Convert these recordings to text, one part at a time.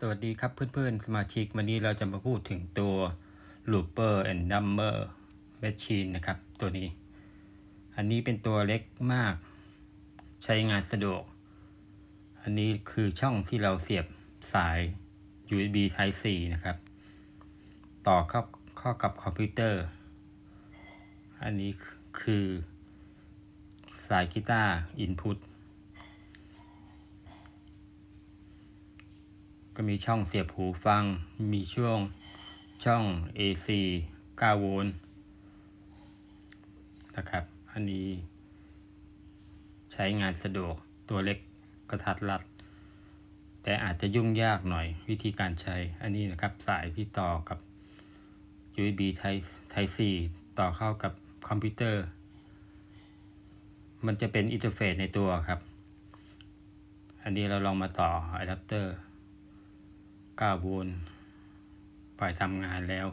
สวัสดีครับเพื่อนๆ สมาชิกวันนี้เราจะมาพูดถึงตัว Looper and Number Machine นะครับตัวนี้ อันนี้เป็นตัวเล็กมาก ใช้งานสะดวก อันนี้คือช่องที่เราเสียบสาย USB Type C นะครับ ต่อเข้าเข้ากับคอมพิวเตอร์ อันนี้คือสายกีตาร์ Input ก็มีช่องเสียบหูฟัง มีช่วงช่อง AC 9 โวลต์นะครับ อันนี้ใช้งานสะดวกตัวเล็กกระทัดรัด แต่อาจจะยุ่งยากหน่อยวิธีการใช้ อันนี้นะครับสายที่ต่อกับ USB Type Type C ต่อเข้ากับคอมพิวเตอร์ มันจะเป็นอินเทอร์เฟซในตัวครับ อันนี้เราลองมาต่ออะแดปเตอร์ 9โวลต์ปล่อยทำงานแล้ว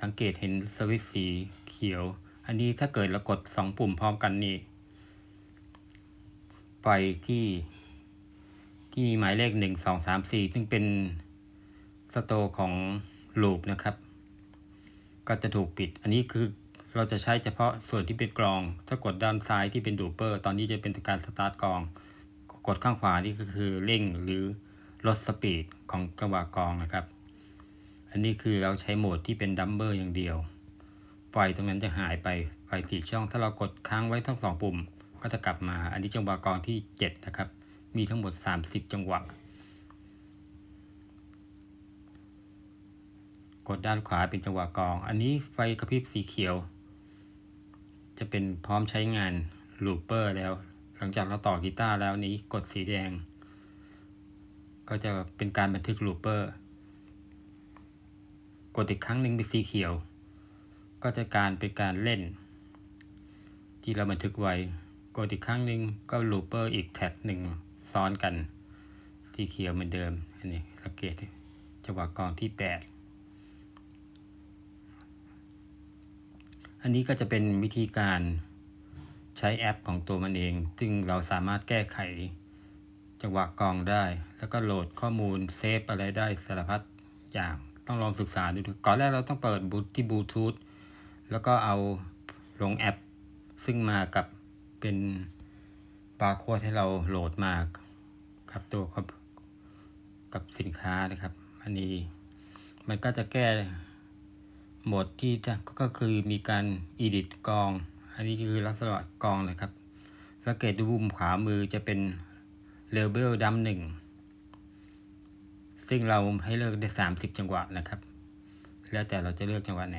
สังเกตเห็นสวิตช์สีเขียว อันนี้ถ้าเกิดเรากด 2 ปุ่มพร้อมกันนี่ปล่อยที่ที่มีหมายเลข 1 2 3 4 ซึ่งเป็นสโตรของลูปนะครับ ก็จะถูกปิด อันนี้คือเราจะใช้เฉพาะส่วนที่เป็นกรอง ถ้ากดด้านซ้ายที่เป็นดูเปอร์ ตอนนี้จะเป็นการสตาร์ทกรอง กดข้างขวานี่ก็คือเร่งหรือ ลดสปีดของจังหวะกองนะครับ อันนี้คือเราใช้โหมดที่เป็นดัมเบอร์อย่างเดียว ไฟตรงนั้นจะหายไป ไฟสีช่อง ถ้าเรากดค้างไว้ทั้งสองปุ่ม ก็จะกลับมา อันนี้จังหวะกองที่ 7 นะครับ มีทั้งหมด 30 จังหวะ กดด้านขวาเป็นจังหวะกอง อันนี้ไฟกระพริบสีเขียว จะเป็นพร้อมใช้งานลูปเปอร์แล้ว หลังจากเราต่อกีตาร์แล้วนี้กดสีแดง ก็จะเป็นการบันทึกลูปเปอร์ กดอีกครั้งหนึ่งเป็นสีเขียว ก็จะการเป็นการเล่น ที่เราบันทึกไว้ กดอีกครั้งหนึ่งก็ลูปเปอร์อีกแท็กหนึ่งซ้อนกัน สีเขียวเหมือนเดิม อันนี้สังเกตจังหวะกองที่ 8 อันนี้ก็จะเป็นวิธีการใช้แอปของตัวมันเอง ซึ่งเราสามารถแก้ไข จังหวะกองได้ แล้วก็โหลดข้อมูลเซฟอะไรได้สารพัดอย่างต้องลองศึกษาดูก่อนแรกเราต้องเปิดบูทที่บลูทูธแล้วก็เอาลงแอป ซึ่งมากับเป็นบาร์โค้ดให้เราโหลดมากับตัวกับสินค้านะครับ อันนี้มันก็จะแก้โหมดที่จะก็คือมีการ edit กอง อันนี้คือลักษณะกองเลยครับ สังเกตดูมุมขวามือจะเป็น เลเวลดัมหนึ่งซึ่งเราให้เลือกได้สามสิบจังหวะนะครับ แล้วแต่เราจะเลือกจังหวะไหน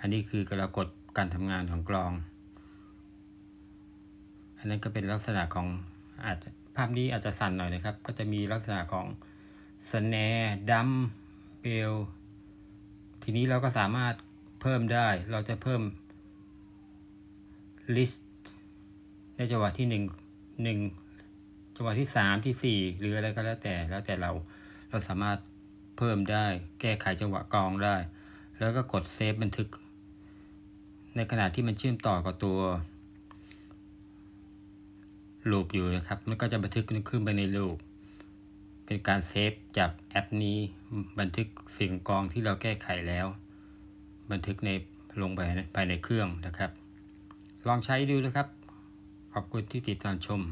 อันนี้คือเรากดการทำงานของกลอง อันนั้นก็เป็นลักษณะของอาจภาพนี้อาจจะสั่นหน่อยนะครับ ก็จะมีลักษณะของสแนร์ดัมเบลทีนี้เราก็สามารถเพิ่มได้ เราจะเพิ่ม list ในจังหวะที่หนึ่งหนึ่งจังหวะที่สามที่สี่หรืออะไรก็แล้วแต่แล้วแต่เราเราสามารถเพิ่มได้ แก้ไขจังหวะกองได้ แล้วก็กดเซฟบันทึก ในขณะที่มันเชื่อมต่อกับตัวลูปอยู่นะครับ มันก็จะบันทึกขึ้นไปในลูปเป็นการเซฟจากแอปนี้บันทึกเสียงกองที่เราแก้ไขแล้ว บันทึกในลงไปภายในเครื่องนะครับ ลองใช้ดูนะครับ ขอบคุณที่ติดตามชม